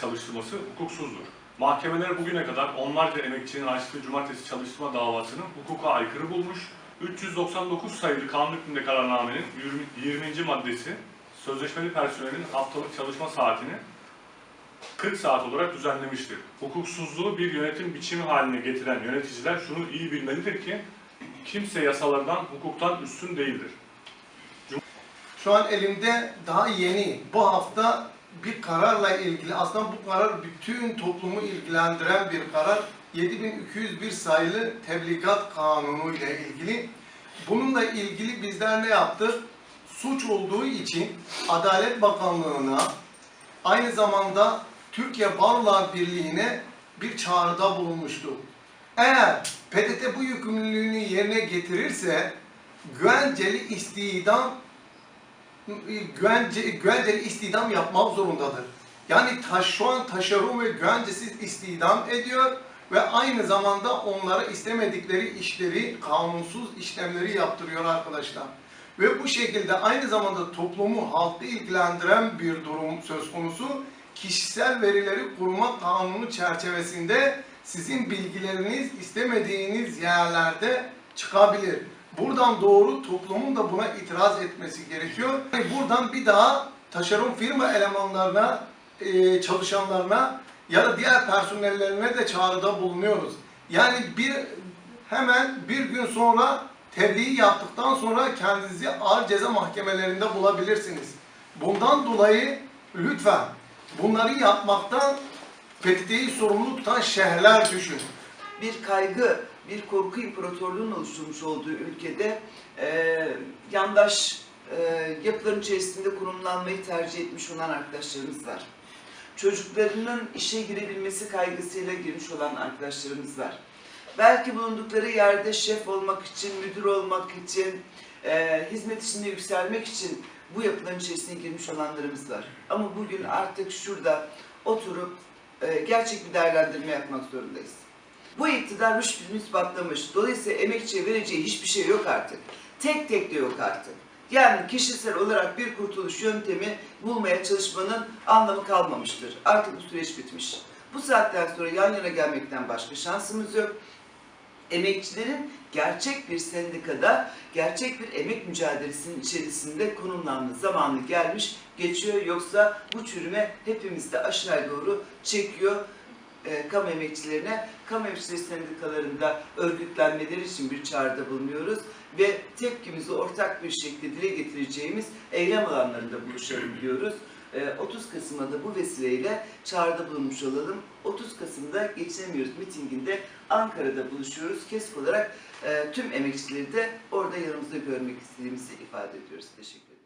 çalıştırması hukuksuzdur. Mahkemeler bugüne kadar onlarca emekçinin açtığı cumartesi çalıştırma davasını hukuka aykırı bulmuş. 399 sayılı kanun hükmünde kararnamenin 20. 20. maddesi sözleşmeli personelin haftalık çalışma saatini 40 saat olarak düzenlemiştir. Hukuksuzluğu bir yönetim biçimi haline getiren yöneticiler şunu iyi bilmelidir ki kimse yasalardan, hukuktan üstün değildir. Şu an elimde daha yeni bu hafta bir kararla ilgili aslında bu karar bütün toplumu ilgilendiren bir karar. 7201 sayılı tebligat kanunu ile ilgili. Bununla ilgili bizler ne yaptık? Suç olduğu için Adalet Bakanlığı'na aynı zamanda Türkiye Barolar Birliği'ne bir çağrıda bulunmuştu. Eğer PTT bu yükümlülüğünü yerine getirirse güvenceli istihdam güvence, güvenceli istihdam yapmak zorundadır. Yani taş, şu an taşeron ve güvencesiz istihdam ediyor ve aynı zamanda onlara istemedikleri işleri, kanunsuz işlemleri yaptırıyor arkadaşlar. Ve bu şekilde aynı zamanda toplumu, halkı ilgilendiren bir durum söz konusu. Kişisel verileri koruma kanunu çerçevesinde sizin bilgileriniz istemediğiniz yerlerde çıkabilir. Buradan doğru toplumun da buna itiraz etmesi gerekiyor. Yani Buradan bir daha taşeron firma elemanlarına, e, çalışanlarına ya da diğer personellerine de çağrıda bulunuyoruz. Yani bir hemen bir gün sonra tebliğ yaptıktan sonra kendinizi ağır ceza mahkemelerinde bulabilirsiniz. Bundan dolayı lütfen bunları yapmaktan PTT'yi sorumlu tutan şehirler düşün. Bir kaygı, bir korku imparatorluğunun oluşturmuş olduğu ülkede e, yandaş e, yapıların içerisinde konumlanmayı tercih etmiş olan arkadaşlarımız var. Çocuklarının işe girebilmesi kaygısıyla girmiş olan arkadaşlarımız var. Belki bulundukları yerde şef olmak için, müdür olmak için, e, hizmet içinde yükselmek için bu yapıların içerisine girmiş olanlarımız var. Ama bugün artık şurada oturup e, gerçek bir değerlendirme yapmak zorundayız. Bu iktidar rüştünü patlamış. Dolayısıyla emekçiye vereceği hiçbir şey yok artık. Tek tek de yok artık. Yani kişisel olarak bir kurtuluş yöntemi bulmaya çalışmanın anlamı kalmamıştır. Artık bu süreç bitmiş. Bu saatten sonra yan yana gelmekten başka şansımız yok. Emekçilerin gerçek bir sendikada, gerçek bir emek mücadelesinin içerisinde konumlanma zamanı gelmiş, geçiyor. Yoksa bu çürüme hepimiz de aşağıya doğru çekiyor e, kamu emekçilerine, kamu emekçileri sendikalarında örgütlenmeleri için bir çağrıda bulunuyoruz ve tepkimizi ortak bir şekilde dile getireceğimiz eylem alanlarında buluşalım diyoruz. E, 30 Kasım'a da bu vesileyle çağrıda bulunmuş olalım. 30 Kasım'da Geçinemiyoruz mitinginde Ankara'da buluşuyoruz. Kesk olarak e, tüm emekçileri de orada yanımızda görmek istediğimizi ifade ediyoruz. Teşekkür ederim.